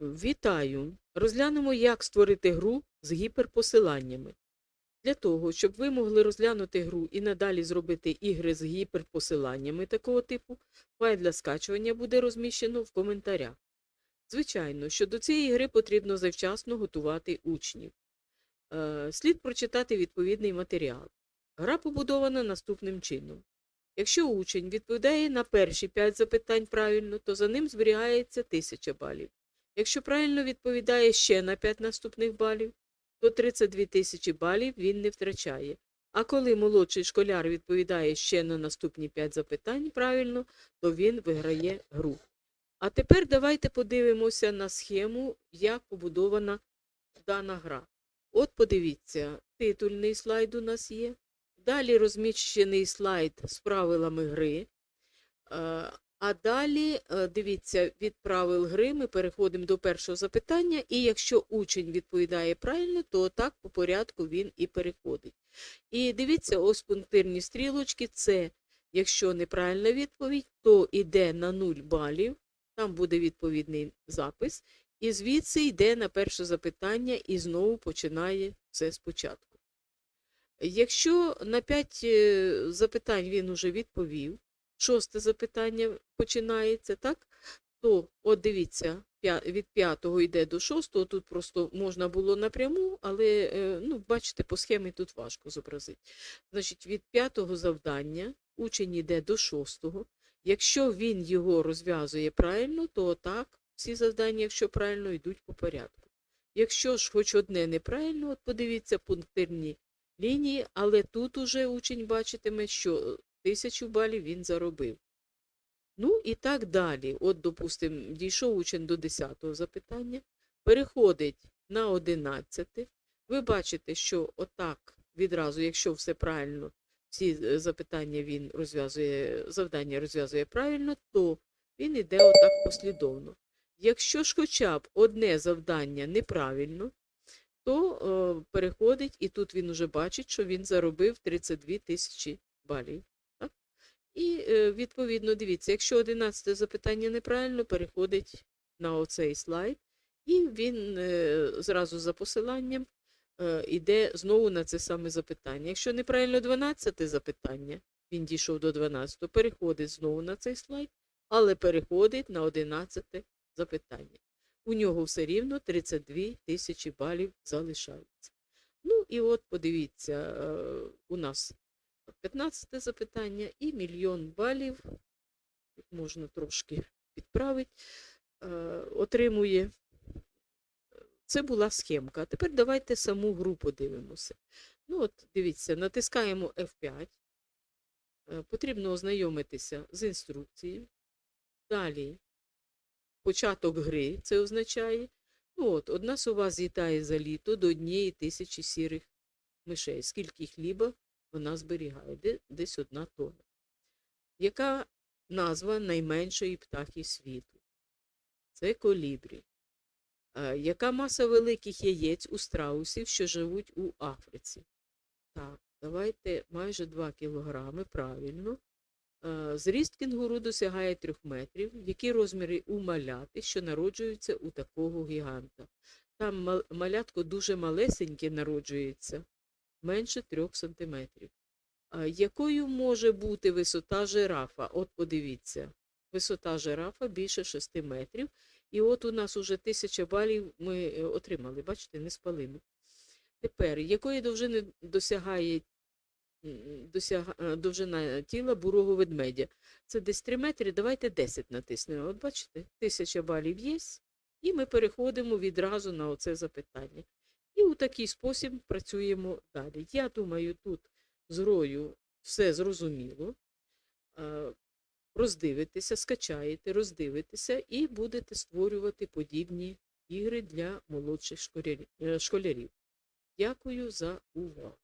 Вітаю! Розглянемо, як створити гру з гіперпосиланнями. Для того, щоб ви могли розглянути гру і надалі зробити ігри з гіперпосиланнями такого типу, файл для скачування буде розміщено в коментарях. Звичайно, що до цієї гри потрібно завчасно готувати учнів. Е, Слід прочитати відповідний матеріал. Гра побудована наступним чином. Якщо учень відповідає на перші 5 запитань правильно, то за ним зберігається 1000 балів. Якщо правильно відповідає ще на 5 наступних балів, то 32 тисячі балів він не втрачає. А коли молодший школяр відповідає ще на наступні 5 запитань правильно, то він виграє гру. А тепер давайте подивимося на схему, як побудована дана гра. От подивіться, титульний слайд у нас є. Далі розміщений слайд з правилами гри. Е, А далі, е, дивіться, від правил гри ми переходимо до першого запитання, і якщо учень відповідає правильно, то так по порядку він і переходить. І дивіться, ось пунктирні стрілочки це якщо неправильна відповідь, то йде на 0 балів, там буде відповідний запис, і звідси йде на перше запитання і знову починає все спочатку. Якщо на 5 запитань він уже відповів, шосте запитання починається, так? То, от дивіться, від п'ятого йде до шостого, тут просто можна було напряму, але, е, ну, бачите, по схемі тут важко зобразити. Значить, від п'ятого завдання учень йде до шостого. Якщо він його розв'язує правильно, то так, всі завдання, якщо правильно, йдуть по порядку. Якщо ж хоч одне неправильно, от подивіться пунктирні лінії, але тут уже учень бачитиме, що тисячу балів він заробив. Ну і так далі. От, допустимо, дійшов учень до 10-го запитання, переходить на 11. Ви бачите, що отак відразу, якщо все правильно, всі е, запитання він розв'язує, завдання розв'язує правильно, то він іде отак послідовно. Якщо ж хоча б одне завдання неправильно, то е, переходить, і тут він уже бачить, що він заробив 32 тисячі балів. І е, відповідно, дивіться, якщо 11 запитання неправильно, переходить на оцей слайд, і він е, зразу за посиланням е, йде знову на це саме запитання. Якщо неправильно 12 запитання, він дійшов до 12, переходить знову на цей слайд, але переходить на 11 запитання. У нього все рівно 32 тисячі балів залишається. Ну і от подивіться, е, у нас 15 запитання і мільйон балів, можна трошки підправити, е, отримує. Це була схемка. Тепер давайте саму гру подивимося. Ну от, дивіться, натискаємо F5. Е, Потрібно ознайомитися з інструкцією. Далі початок гри це означає. Ну от, одна сова злітає за літо до однієї тисячі сірих мишей. Скільки хліба вона зберігає? Десь одна тонна. Яка назва найменшої птахи світу? Це колібрі. Е, Яка маса великих яєць у страусів, що живуть у Африці? Так, давайте майже 2 кілограми, правильно. Е, Зріст кінгуру досягає 3 метрів. Які розміри у маляти, що народжуються у такого гіганта? Там малятко дуже малесеньке народжується, менше 3 сантиметрів. А Якою може бути висота жирафа? От подивіться, висота жирафа більше 6 метрів. І от у нас уже 1000 балів ми е, отримали, бачите, не спалимо. Тепер, якої довжини досягає м, досяга, е, довжина тіла бурого ведмедя? Це десь 3 метри, давайте 10 натиснемо. От бачите, 1000 балів є, і ми переходимо відразу на оце запитання. І у такий спосіб працюємо далі. Я думаю, тут з рою все зрозуміло. Е, Роздивитеся, скачаєте, роздивитеся і будете створювати подібні ігри для молодших е, школярів. Дякую за увагу.